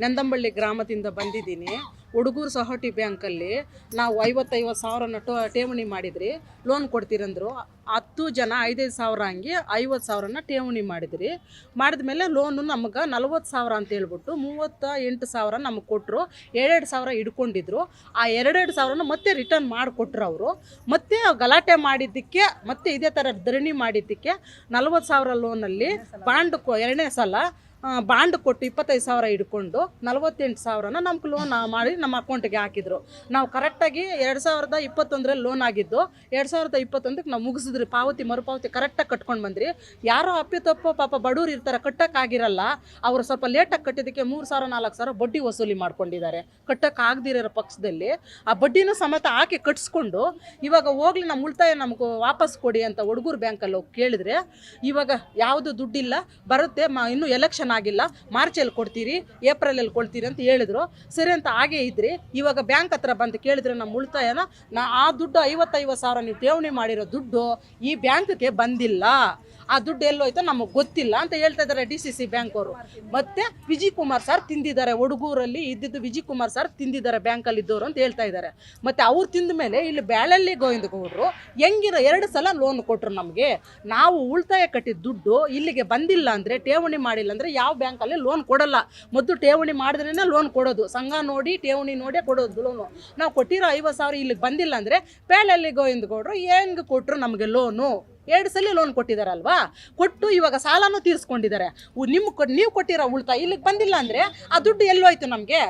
ನಂದಂಬಳ್ಳಿ ಗ್ರಾಮದಿಂದ ಬಂದಿದ್ದೀನಿ. ಹುಡುಗೂರು ಸಹೋಟಿ ಬ್ಯಾಂಕಲ್ಲಿ ನಾವು ಐವತ್ತೈವತ್ತು ಸಾವಿರನ ಟೋ ಠೇವಣಿ ಮಾಡಿದ್ರಿ. ಲೋನ್ ಕೊಡ್ತೀರಂದ್ರು. ಹತ್ತು ಜನ ಐದೈದು ಸಾವಿರ ಹಂಗೆ ಐವತ್ತು ಸಾವಿರನ ಠೇವಣಿ ಮಾಡಿದ್ರಿ. ಮಾಡಿದ ಮೇಲೆ ಲೋನು ನಮ್ಗೆ ನಲ್ವತ್ತು ಸಾವಿರ ಅಂತ ಹೇಳ್ಬಿಟ್ಟು ಮೂವತ್ತ ಎಂಟು ಸಾವಿರ ನಮಗೆ ಕೊಟ್ಟರು ಎರಡೆರಡು ಸಾವಿರ ಇಟ್ಕೊಂಡಿದ್ರು ಆ ಎರಡೆರಡು ಸಾವಿರನ ಮತ್ತೆ ರಿಟರ್ನ್ ಮಾಡಿಕೊಟ್ರು ಅವರು. ಮತ್ತೆ ಗಲಾಟೆ ಮಾಡಿದ್ದಕ್ಕೆ ಮತ್ತೆ ಇದೇ ಥರ ಧರಣಿ ಮಾಡಿದ್ದಕ್ಕೆ ನಲ್ವತ್ತು ಸಾವಿರ ಲೋನಲ್ಲಿ ಬಾಂಡ್ ಕೊ ಎರಡನೇ ಸಲ ಬಾಂಡ್ ಕೊಟ್ಟು ಇಪ್ಪತ್ತೈದು ಸಾವಿರ ಹಿಡ್ಕೊಂಡು ನಲ್ವತ್ತೆಂಟು ಸಾವಿರನ ನಮ್ಗೆ ಲೋನ್ ಮಾಡಿ ನಮ್ಮ ಅಕೌಂಟಿಗೆ ಹಾಕಿದ್ರು. ನಾವು ಕರೆಕ್ಟಾಗಿ ಎರಡು ಸಾವಿರದ ಇಪ್ಪತ್ತೊಂದರಲ್ಲಿ ಲೋನ್ ಆಗಿದ್ದು ಎರಡು ಸಾವಿರದ ಇಪ್ಪತ್ತೊಂದಕ್ಕೆ ನಾವು ಮುಗಿಸಿದ್ರಿ ಪಾವತಿ, ಮರುಪಾವತಿ ಕರೆಕ್ಟಾಗಿ ಕಟ್ಕೊಂಡು ಬಂದ್ರಿ. ಯಾರೋ ಅಪ್ಪಿತಪ್ಪು, ಪಾಪ ಬಡವ್ರು ಇರ್ತಾರೆ ಕಟ್ಟಕ್ಕಾಗಿರಲ್ಲ ಅವರು ಸ್ವಲ್ಪ ಲೇಟಾಗಿ ಕಟ್ಟಿದ್ದಕ್ಕೆ ಮೂರು ಸಾವಿರ, ನಾಲ್ಕು ಸಾವಿರ ಬಡ್ಡಿ ವಸೂಲಿ ಮಾಡ್ಕೊಂಡಿದ್ದಾರೆ. ಕಟ್ಟಕ್ಕೆ ಆಗದಿರೋ ಪಕ್ಷದಲ್ಲಿ. ಆ ಬಡ್ಡಿನೂ ಸಮೇತ ಹಾಕಿ ಕಟ್ಸ್ಕೊಂಡು, ಇವಾಗ ಹೋಗ್ಲಿ ನಮ್ಮ ಉಳಿತಾಯ ನಮಗೆ ವಾಪಸ್ ಕೊಡಿ ಅಂತ ಹುಡುಗರು ಬ್ಯಾಂಕಲ್ಲಿ ಹೋಗಿ ಕೇಳಿದ್ರೆ, ಇವಾಗ ಯಾವುದು ದುಡ್ಡಿಲ್ಲ, ಬರುತ್ತೆ, ಮ, ಇನ್ನೂ ಎಲೆಕ್ಷನ್ ಆಗಿಲ್ಲ ಮಾರ್ಚಲ್ಲಿ ಕೊಡ್ತೀರಿ ಏಪ್ರಿಲಲ್ಲಿ ಕೊಡ್ತೀರಿ ಅಂತ ಹೇಳಿದ್ರು. ಸರಿ ಅಂತ ಹಾಗೆ ಇದ್ರಿ, ಇವಾಗ ಬ್ಯಾಂಕ್ ಹತ್ರ ಬಂದು ಕೇಳಿದ್ರೆ ನಮ್ಮ ಉಳಿತಾಯನ, ನಾ ಆ ದುಡ್ಡು ಐವತ್ತೈವತ್ತು ಸಾವಿರ ನೀವು ಠೇವಣಿ ಮಾಡಿರೋ ದುಡ್ಡು ಈ ಬ್ಯಾಂಕ್ಗೆ ಬಂದಿಲ್ಲ. ಆ ದುಡ್ಡು ಎಲ್ಲೋಯ್ತೋ ನಮಗೆ ಗೊತ್ತಿಲ್ಲ ಅಂತ ಹೇಳ್ತಾ ಇದ್ದಾರೆ ಡಿ ಸಿ ಸಿ ಬ್ಯಾಂಕ್ ಅವರು ಮತ್ತೆ ವಿಜಯ್ ಕುಮಾರ್ ಸರ್ ತಿಂದಿದ್ದಾರೆ. ಹುಡುಗೂರಲ್ಲಿ ಇದ್ದಿದ್ದು ವಿಜಯ್ ಕುಮಾರ್ ಸರ್ ತಿಂದಿದ್ದಾರೆ ಬ್ಯಾಂಕಲ್ಲಿ ಇದ್ದವರು ಅಂತ ಹೇಳ್ತಾ ಇದ್ದಾರೆ. ಮತ್ತೆ ಅವ್ರು ತಿಂದ ಮೇಲೆ ಇಲ್ಲಿ ಬ್ಯಾಳಲ್ಲಿ ಗೋವಿಂದ ಗೌಡ್ರು ಹೆಂಗಿರೋ ಎರಡು ಸಲ ಲೋನ್ ಕೊಟ್ಟರು ನಮಗೆ. ನಾವು ಉಳಿತಾಯ ಕಟ್ಟಿದ ದುಡ್ಡು ಇಲ್ಲಿಗೆ ಬಂದಿಲ್ಲ ಅಂದರೆ, ಠೇವಣಿ ಮಾಡಿಲ್ಲ ಅಂದರೆ ಯಾವ ಬ್ಯಾಂಕಲ್ಲಿ ಲೋನ್ ಕೊಡಲ್ಲ. ಮೊದಲು ಠೇವಣಿ ಮಾಡಿದ್ರೇ ಲೋನ್ ಕೊಡೋದು. ಸಂಘ ನೋಡಿ, ಠೇವಣಿ ನೋಡಿ ಕೊಡೋದು ಲೋನು ನಾವು ಕೊಟ್ಟಿರೋ ಐವತ್ತು ಸಾವಿರ ಇಲ್ಲಿಗೆ ಬಂದಿಲ್ಲ ಅಂದರೆ ಬ್ಯಾಳಲ್ಲಿ ಗೋವಿಂದ ಗೌಡ್ರು ಹೆಂಗೆ ಕೊಟ್ಟರು ನಮಗೆ ಎರಡು ಸಲ ಲೋನ್ ಕೊಟ್ಟಿದ್ದಾರಲ್ವಾ ಕೊಟ್ಟು ಇವಾಗ ಸಾಲನೂ ತೀರಿಸ್ಕೊಂಡಿದ್ದಾರೆ ನಿಮ್ಮ ಕೊ, ನೀವು ಕೊಟ್ಟಿರೋ ಉಳಿತಾಯ ಇಲ್ಲಿಗೆ ಬಂದಿಲ್ಲ ಅಂದರೆ ಆ ದುಡ್ಡು ಎಲ್ಲೋಯ್ತು ನಮಗೆ?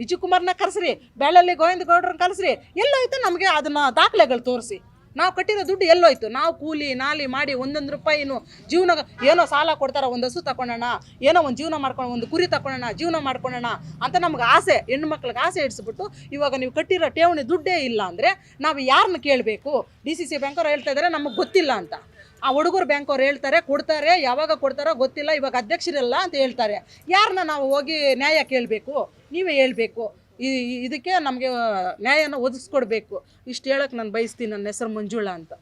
ವಿಜಯ್ ಕುಮಾರ್ನ ಕರೆಸ್ರಿ ಬೆಳ್ಳಲ್ಲಿ ಗೋವಿಂದ ಗೌಡ್ರನ್ನ ಕರೆಸ್ರಿ, ಎಲ್ಲೋಯ್ತು ನಮಗೆ ಅದನ್ನು ದಾಖಲೆಗಳು ತೋರಿಸಿ. ನಾವು ಕಟ್ಟಿರೋ ದುಡ್ಡು ಎಲ್ಲೋಯ್ತು. ನಾವು ಕೂಲಿ, ನಾಲಿ, ಮಾಡಿ ಒಂದೊಂದು ರೂಪಾಯಿನೂ ಜೀವನ ಏನೋ ಸಾಲ ಕೊಡ್ತಾರ ಒಂದು ಹಸು ತಗೊಳ್ಳೋಣ ಏನೋ ಒಂದು ಜೀವನ ಮಾಡ್ಕೊಂಡು ಒಂದು ಕುರಿ ತಗೊಳ್ಳೋಣ ಜೀವನ ಮಾಡ್ಕೊಳ್ಳೋಣ ಅಂತ ನಮ್ಗೆ ಆಸೆ ಹೆಣ್ಣು ಮಕ್ಳಿಗೆ ಆಸೆ ಇಡಿಸ್ಬಿಟ್ಟು ಇವಾಗ ನೀವು ಕಟ್ಟಿರೋ ಠೇವಣಿ ದುಡ್ಡೇ ಇಲ್ಲ ಅಂದರೆ ನಾವು ಯಾರನ್ನ ಕೇಳಬೇಕು? ಡಿ ಸಿ ಸಿ ಬ್ಯಾಂಕವ್ರು ಹೇಳ್ತಾ ಇದ್ದಾರೆ ನಮಗೆ ಗೊತ್ತಿಲ್ಲ ಅಂತ. ಆ ಹುಡುಗರು ಬ್ಯಾಂಕ್ ಅವ್ರು ಹೇಳ್ತಾರೆ, ಕೊಡ್ತಾರೆ, ಯಾವಾಗ ಕೊಡ್ತಾರೋ ಗೊತ್ತಿಲ್ಲ, ಇವಾಗ ಅಧ್ಯಕ್ಷರಿಲ್ಲ ಅಂತ ಹೇಳ್ತಾರೆ. ಯಾರನ್ನ ನಾವು ಹೋಗಿ ನ್ಯಾಯ ಕೇಳಬೇಕು? ನೀವೇ ಹೇಳ್ಬೇಕು. ಈ ಇದಕ್ಕೆ ನಮಗೆ ನ್ಯಾಯನ ಒದಗಿಸ್ಕೊಡ್ಬೇಕು. ಇಷ್ಟು ಹೇಳಕ್ಕೆ ನಾನು ಬಯಸ್ತೀನಿ ನನ್ನ ಹೆಸರು ಮಂಜುಳಾ ಅಂತ.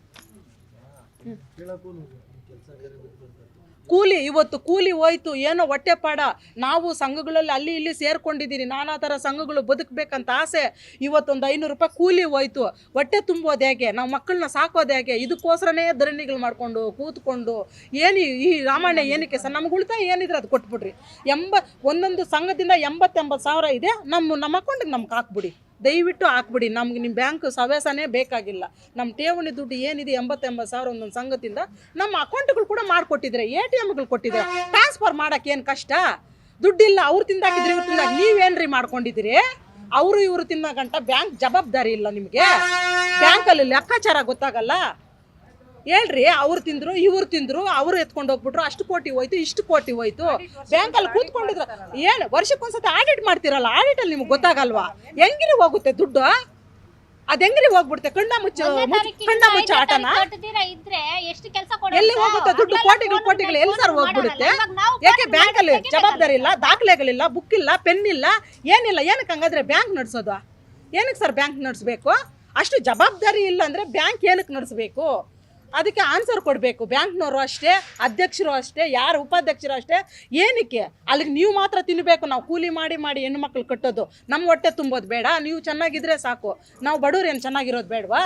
ಕೂಲಿ, ಇವತ್ತು ಕೂಲಿ ಹೋಯ್ತು, ಏನೋ ಹೊಟ್ಟೆ ಪಾಡ. ನಾವು ಸಂಘಗಳಲ್ಲಿ ಅಲ್ಲಿ ಇಲ್ಲಿ ಸೇರ್ಕೊಂಡಿದ್ದೀನಿ ನಾನಾ ಥರ ಸಂಘಗಳು ಬದುಕಬೇಕಂತ ಆಸೆ. ಇವತ್ತೊಂದು ಐನೂರು ರೂಪಾಯಿ ಕೂಲಿ ಹೋಯ್ತು. ಹೊಟ್ಟೆ ತುಂಬೋದು ಹೇಗೆ? ನಾವು ಮಕ್ಕಳನ್ನ ಸಾಕೋದು ಹೇಗೆ? ಇದಕ್ಕೋಸ್ಕರನೇ ಧರಣಿಗಳು ಮಾಡಿಕೊಂಡು, ಕೂತ್ಕೊಂಡು, ಏನು ಈ ರಾಮಾಯಣ ಏನಕ್ಕೆ ಸರ್? ನಮ್ಗೆ ಉಳಿತಾಯ ಏನಿದ್ರೆ ಅದು ಕೊಟ್ಬಿಡ್ರಿ. ಎಂಬ, ಒಂದೊಂದು ಸಂಘದಿಂದ ಎಂಬತ್ತೆಂಬತ್ತು ಸಾವಿರ ಇದೆ. ನಮ್ಮ ನಮ್ಮ ಅಕೌಂಟಿಗೆ ನಮ್ಗೆ ಹಾಕ್ಬಿಡಿ. ದಯವಿಟ್ಟು ಹಾಕ್ಬಿಡಿ. ನಮ್ಗೆ ನಿಮ್ಮ ಬ್ಯಾಂಕ್ ಸವ್ಯಾಸನೇ ಬೇಕಾಗಿಲ್ಲ. ನಮ್ಮ ಠೇವಣಿ ದುಡ್ಡು ಏನಿದೆ ಎಂಬತ್ತೆಂಬತ್ತು ಸಾವಿರ ಒಂದೊಂದು ಸಂಗತಿಯಿಂದ ನಮ್ಮ ಅಕೌಂಟ್ಗಳು ಕೂಡ ಮಾಡಿಕೊಟ್ಟಿದ್ರೆ ಎ ಟಿ ಎಮ್ಗಳು ಕೊಟ್ಟಿದ್ರೆ ಟ್ರಾನ್ಸ್ಫರ್ ಮಾಡೋಕೆ ಏನು ಕಷ್ಟ? ದುಡ್ಡಿಲ್ಲ, ಅವ್ರು ತಿಂದಾಕಿದ್ರೆ ಇವ್ರು ತಿಂದಾಗ ನೀವೇನ್ರಿ ಮಾಡ್ಕೊಂಡಿದ್ದೀರಿ? ಅವರು ಇವರು ತಿನ್ನೋ ಗಂಟ ಬ್ಯಾಂಕ್ ಜವಾಬ್ದಾರಿ ಇಲ್ಲ ನಿಮಗೆ. ಬ್ಯಾಂಕಲ್ಲಿ ಲೆಕ್ಕಾಚಾರ ಗೊತ್ತಾಗಲ್ಲ. ಹೇಳ್ರಿ ಅವ್ರು ತಿಂದ್ರು ಇವ್ರು ತಿಂದ್ರು ಅವ್ರು ಎತ್ಕೊಂಡು ಹೋಗ್ಬಿಟ್ರು ಅಷ್ಟು ಕೋಟಿ ಹೋಯ್ತು ಇಷ್ಟು ಕೋಟಿ ಹೋಯ್ತು. ಬ್ಯಾಂಕಲ್ಲಿ ಕೂತ್ಕೊಂಡಿದ್ರು. ಏನು ವರ್ಷಕ್ಕೊಂದ್ಸತಿ ಆಡಿಟ್ ಮಾಡ್ತಿರಲ್ಲ ಆಡಿಟಲ್ಲಿ ನಿಮ್ಗೆ ಗೊತ್ತಾಗಲ್ವಾ? ಹೆಂಗಿರಿ ಹೋಗುತ್ತೆ ದುಡ್ಡು? ಅದ್ ಹೆಂಗಿರಿ ಹೋಗ್ಬಿಡುತ್ತೆ? ಕಣ್ಣ ಮುಚ್ಚ ಕಣ್ಣ ಮುಚ್ಚ ಆಟನ? ಎಲ್ಲಿ ಹೋಗುತ್ತೆ ದುಡ್ಡು? ಕೋಟಿಗಳು ಕೋಟಿಗಳು ಎಲ್ಲಿ ಸರ್ ಹೋಗ್ಬಿಡುತ್ತೆ? ಯಾಕೆ ಬ್ಯಾಂಕಲ್ಲಿ ಜವಾಬ್ದಾರಿ ಇಲ್ಲ ದಾಖಲೆಗಳಿಲ್ಲ ಬುಕ್ ಇಲ್ಲ ಪೆನ್ ಇಲ್ಲ ಏನಿಲ್ಲ ಏನಕ್ಕೆ ಹಂಗಾದ್ರೆ ಬ್ಯಾಂಕ್ ನಡೆಸೋದು? ಏನಕ್ಕೆ ಸರ್ ಬ್ಯಾಂಕ್ ನಡೆಸ್ಬೇಕು? ಅಷ್ಟು ಜವಾಬ್ದಾರಿ ಇಲ್ಲ ಅಂದ್ರೆ ಬ್ಯಾಂಕ್ ಏನಕ್ಕೆ ನಡೆಸ್ಬೇಕು? ಅದಕ್ಕೆ ಆನ್ಸರ್ ಕೊಡಬೇಕು. ಬ್ಯಾಂಕ್ನವರು ಅಷ್ಟೇ ಅಧ್ಯಕ್ಷರು ಅಷ್ಟೇ ಯಾರು ಉಪಾಧ್ಯಕ್ಷರು ಅಷ್ಟೇ ಏನಕ್ಕೆ? ಅಲ್ಲಿಗೆ ನೀವು ಮಾತ್ರ ತಿನ್ನಬೇಕು ನಾವು ಕೂಲಿ ಮಾಡಿ ಮಾಡಿ ಹೆಣ್ಮಕ್ಳು ಕಟ್ಟೋದು. ನಮ್ಮ ಹೊಟ್ಟೆ ತುಂಬೋದು ಬೇಡ ನೀವು ಚೆನ್ನಾಗಿದ್ರೆ ಸಾಕು. ನಾವು ಬಡವ್ರು ಏನು ಚೆನ್ನಾಗಿರೋದು ಬೇಡವಾ?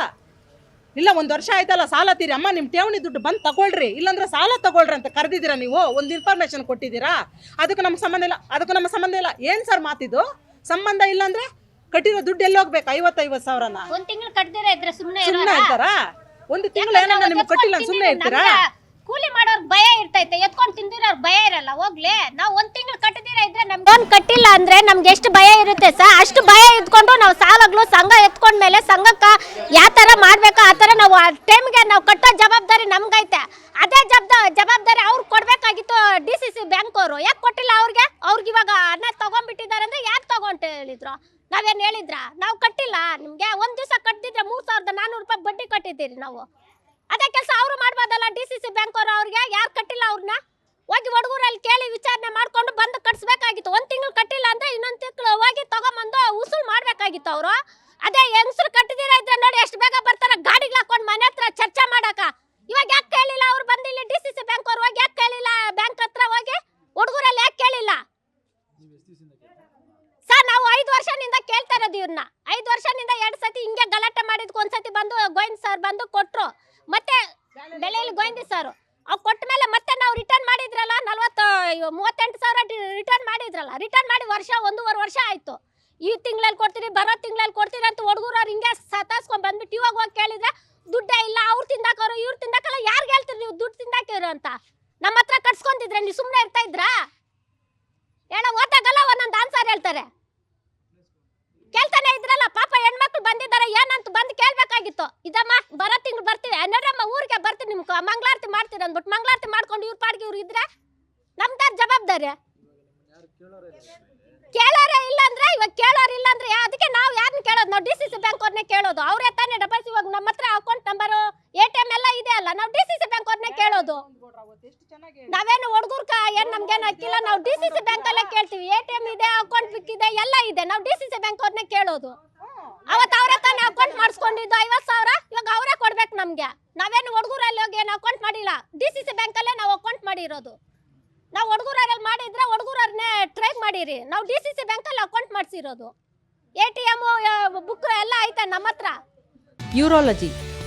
ಇಲ್ಲ ಒಂದು ವರ್ಷ ಆಯ್ತಲ್ಲ ಸಾಲ ತೀರಿ. ಅಮ್ಮ ನಿಮ್ಮ ಠೇವಣಿ ದುಡ್ಡು ಬಂದು ತಗೊಳ್ರಿ. ಇಲ್ಲಾಂದ್ರೆ ಸಾಲ ತಗೊಳ್ರಿ ಅಂತ ಕರೆದಿದ್ದೀರಾ ನೀವು? ಒಂದು ಇನ್ಫಾರ್ಮೇಷನ್ ಕೊಟ್ಟಿದ್ದೀರಾ? ಅದಕ್ಕೆ ನಮ್ಮ ಸಂಬಂಧ ಇಲ್ಲ. ಅದಕ್ಕೆ ನಮ್ಮ ಸಂಬಂಧ ಇಲ್ಲ. ಏನು ಸರ್ ಮಾತಿದು? ಸಂಬಂಧ ಇಲ್ಲ ಅಂದ್ರೆ ಕಟ್ಟಿರೋ ದುಡ್ಡು ಎಲ್ಲಿ ಹೋಗ್ಬೇಕು? ಐವತ್ತೈವತ್ತು ಸಾವಿರನ? ಒಂದು ತಿಂಗಳು ಕಟ್ಟದಿರ ಇದ್ರೆ ಸುಮ್ಮನೆ ಸುಮ್ಮನೆ ಇರ್ತಾರಾ ಒಂದು ತಿಂಗಳು ಏನನ್ನ ನಿಮ್ಗೆ ಕಟ್ಟಿಲ್ಲ ಸುಮ್ಮನೆ ಇರ್ತೀರಾ? ಕೂಲಿ ಮಾಡೋರ್ ಭಯ ಇರ್ತೈತೆ. ಎತ್ಕೊಂಡು ತಿಂದಿರೋರ್ ಭಯ ಇರಲ್ಲ. ಹೋಗ್ಲಿ. ನಾವು ಒಂದ್ ತಿಂಗಳು ಕಟ್ಟದಿರ ಇದ್ರೆ ನಮ್ಗೆ ಲೋನ್ ಕಟ್ಟಿಲ್ಲ ಅಂದ್ರೆ ನಮ್ಗೆ ಎಷ್ಟು ಭಯ ಇರುತ್ತೆ ಸರ್? ಅಷ್ಟು ಭಯ ಇದ್ಕೊಂಡು ನಾವು ಸಾಲಗಳು ಸಂಘ ಎತ್ಕೊಂಡ್ಮೇಲೆ ಸಂಘಕ್ಕ ಯಾವ ತರ ಮಾಡ್ಬೇಕು ಆ ತರ ನಾವು ಆ ಟೈಮ್ಗೆ ನಾವು ಕಟ್ಟೋ ಜವಾಬ್ದಾರಿ ನಮ್ಗೈತೆ. ಅದೇ ಜವಾಬ್ದ ಜವಾಬ್ದಾರಿ ಅವ್ರು ಕೊಡ್ಬೇಕಾಗಿತ್ತು ಡಿ ಸಿ ಸಿ ಬ್ಯಾಂಕ್ ಅವರು. ಯಾಕೆ ಕೊಟ್ಟಿಲ್ಲ ಅವ್ರಿಗೆ? ಅವ್ರಿಗೆ ಇವಾಗ ಹಣ ತಗೊಂಡ್ಬಿಟ್ಟಿದ್ದಾರೆ ಅಂದ್ರೆ ಯಾಕೆ ತಗೊಂತ ಹೇಳಿದ್ರು. ನಾವೇನು ಹೇಳಿದ್ರ? ನಾವು ಕಟ್ಟಿಲ್ಲ. ನಿಮಗೆ ಒಂದು ದಿವಸ ಕಟ್ಟಿದ್ರೆ ಮೂರ್ ಸಾವಿರದ ನಾನೂರು ರೂಪಾಯಿ ಬಡ್ಡಿ ಕಟ್ಟಿದ್ದೀರಿ ನಾವು. ಅದೇ ಕೆಲಸ ಅವರು ಮಾಡ್ಬೋದಲ್ಲ ಡಿ ಸಿ ಸಿ ಬ್ಯಾಂಕ್ ಅವರು ಅವ್ರಿಗೆ? ಯಾರು ಕಟ್ಟಿಲ್ಲ ಅವ್ರನ್ನ ಹೋಗಿ ಹುಡುಗರಲ್ಲಿ ಕೇಳಿ ವಿಚಾರಣೆ ಮಾಡ್ಕೊಂಡು ಬಂದು ಕಟ್ಸ್ಬೇಕಾಗಿತ್ತು. ಒಂದು ತಿಂಗಳು ಕಟ್ಟಿಲ್ಲ ಅಂದ್ರೆ ಇನ್ನೊಂದು ತಿಂಗಳು ಹೋಗಿ ತಗೊಂಬಂದು ಉಸುಲ್ ಮಾಡಬೇಕಾಗಿತ್ತು ಅವರು. ಅದೇ ಹೆಂಗಸರು ಕಟ್ಟಿದಿರ ಇದ್ರೆ ನೋಡಿ ಎಷ್ಟು ಬೇಗ ಬರ್ತಾರೆ. ಗಾಡಿಗೆ ಹಾಕೊಂಡು ಮನೆ ಹತ್ರ ಚರ್ಚೆ ಮಾಡಕ ಇವಾಗ ಯಾಕೆ ಕೇಳಿಲ್ಲ ಅವ್ರು ಬಂದಿಲ್ಲ ಡಿ ಸಿ ಸಿ ಬ್ಯಾಂಕ್ ಅವ್ರು ಹೋಗಿ ಯಾಕೆ ಕೇಳಿಲ್ಲ ಬ್ಯಾಂಕ್ ಹತ್ರ ಹೋಗಿ ಹುಡುಗರಲ್ಲಿ ಯಾಕೆ ಕೇಳಿಲ್ಲ ಇರೋದು ಇವ್ರನ್ನ ಐದು ವರ್ಷದಿಂದ ಎರಡು ಸತಿ ಹಿಂಗೆ ಗಲಾಟೆ ಒಂದ್ಸತಿ ಬಂದು ಗೋವಿಂದ್ ಸರ್ ಬಂದು ಕೊಟ್ಟರು ಮತ್ತೆ ಬೆಳೆಯಲ್ಲಿ ಗೋವಿಂದ ಸರ್ ಅವ್ರು ಕೊಟ್ಟ ಮೇಲೆ ಮತ್ತೆ ನಾವು ರಿಟರ್ನ್ ಮಾಡಿದ್ರಲ್ಲ, ನಲ್ವತ್ತು ಮೂವತ್ತೆಂಟು ಸಾವಿರ ರಿಟರ್ನ್ ಮಾಡಿದ್ರಲ್ಲ. ರಿಟರ್ನ್ ಮಾಡಿ ವರ್ಷ, ಒಂದೂವರೆ ವರ್ಷ ಆಯ್ತು. ಈ ತಿಂಗಳಲ್ಲಿ ಕೊಡ್ತೀರಿ ಬರೋ ತಿಂಗಳಲ್ಲಿ ಕೊಡ್ತೀರಿ ಅಂತ ಹುಡುಗರು ಹಿಂಗೆ ಸತಾಸ್ಕೊಂಡು ಬಂದ್ಬಿಟ್ಟು ಇವಾಗ ಹೋಗಿ ಕೇಳಿದ್ರೆ ದುಡ್ಡೇ ಇಲ್ಲ ಅವ್ರು ತಿಂದಾಕವ್ರು ಇವ್ರು ತಿಂದಾಕಲ್ಲ ಯಾರಿಗೆ ಹೇಳ್ತೀರಿ ನೀವು ದುಡ್ಡು ತಿಂದಾಕಿರು ಅಂತ ನಮ್ಮ ಹತ್ರ ಕಟ್ಸ್ಕೊಂತಿದ್ರೆ ನೀವು ಸುಮ್ಮನೆ ಇರ್ತಾ ಇದ್ರಾ ಹೇಳೋ ಓದಾಗಲ್ಲ ಒಂದೊಂದು ಆನ್ಸರ್ ಹೇಳ್ತಾರೆ ಕೇಳ್ತಾನೆ ಇದ್ರಲ್ಲ ಹೆಣ್ಮಕ್ಳು ಬಂದಿದ್ದಾರೆ, ಏನಂತ ಬಂದು ಕೇಳಬೇಕಾಗಿತ್ತು. ಇದಮ್ಮ, ಬರೋ ತಿಂಗಳು ಬರ್ತೀವಿ. ನಡ್ರಮ್ಮ ಊರಿಗೆ ಬರ್ತೀನಿ ನಿಮ್ಗೆ. ಮಂಗಳಾರತಿ ಮಾಡ್ತೀರಿ ಅಂದ್ಬಿಟ್ಟು ಮಂಗಳಾರತಿ ಮಾಡ್ಕೊಂಡು ಇವ್ರ ಪಾಡಿಗೆ ಇವ್ರು ಇದ್ರೆ ನಮ್ದಾರು ಜವಾಬ್ದಾರಿ. ಕೇಳೋರೇ ಇಲ್ಲ ಅಂದ್ರೆ, ಇವಾಗ ಕೇಳೋರು ಇಲ್ಲ ಅಂದ್ರೆ ಅದಕ್ಕೆ ನಾವು ಯಾರನ್ನ ಕೇಳೋದು? ನಾವು ಡಿ ಸಿ ಸಿ ಬ್ಯಾಂಕ್ ಅವ್ರನ್ನೇ ಕೇಳೋದು. ಅವ್ರೇ ತಾನೇ ಡಬಲ್ಸ್ ಇವಾಗ ನಮ್ಮ ಹತ್ರ account number A T M ಎಲ್ಲ ಇದೆ ಅಲ್ಲ. ನಾವು ಡಿ ಸಿ ಸಿ ಬ್ಯಾಂಕ್ ಅವ್ರನ್ನೇ ಕೇಳೋದು. ನಾವೇನು ಹುಡುಗರ್ಕ ಏನ್ ನಮ್ಗೇನು ಹಾಕಿಲ್ಲ ನಾವು ಡಿ ಸಿ ಸಿ ಬ್ಯಾಂಕ್ ಅಲ್ಲೇ ಕೇಳ್ತೀವಿ. ಎ ಟಿ ಎಂ ಇದೆ ಅಕೌಂಟ್ ಇದೆ, ಎಲ್ಲ ಇದೆ. ನಾವು ಡಿ ಸಿ ಸಿ ಬ್ಯಾಂಕ್ ಅವ್ರನ್ನೇ ಕೇಳೋದು ಅವತ್ತು ಅವರೇ ತಾನೇ ಅಕೌಂಟ್ ಮಾಡಿಸ್ಕೊಂಡಿದ್ದು ಐವತ್ತು ಸಾವಿರ ಇವಾಗ ಅವರೇ ಕೊಡ್ಬೇಕು ನಮ್ಗೆ ನಾವೇನು ಹುಡುಗರಲ್ಲಿ ಹೋಗಿ ಏನು ಅಕೌಂಟ್ ಮಾಡಿಲ್ಲ. ಡಿ ಸಿ ಸಿ ಬ್ಯಾಂಕಲ್ಲೇ ನಾವು ಅಕೌಂಟ್ ಮಾಡಿರೋದು. ನಾವು ಹುಡುಗರಲ್ಲಿ ಮಾಡಿದ್ರೆ ಹುಡುಗರನ್ನೇ ಟ್ರೈ ಮಾಡಿರಿ. ನಾವು ಡಿ ಸಿ ಸಿ ಬ್ಯಾಂಕಲ್ಲಿ ಅಕೌಂಟ್ ಮಾಡಿಸಿರೋದು. ಎ ಟಿ ಎಂ ಬುಕ್ ಎಲ್ಲ ಐತೆ ನಮ್ಮ ಹತ್ರ ಯೂರಾಲಜಿ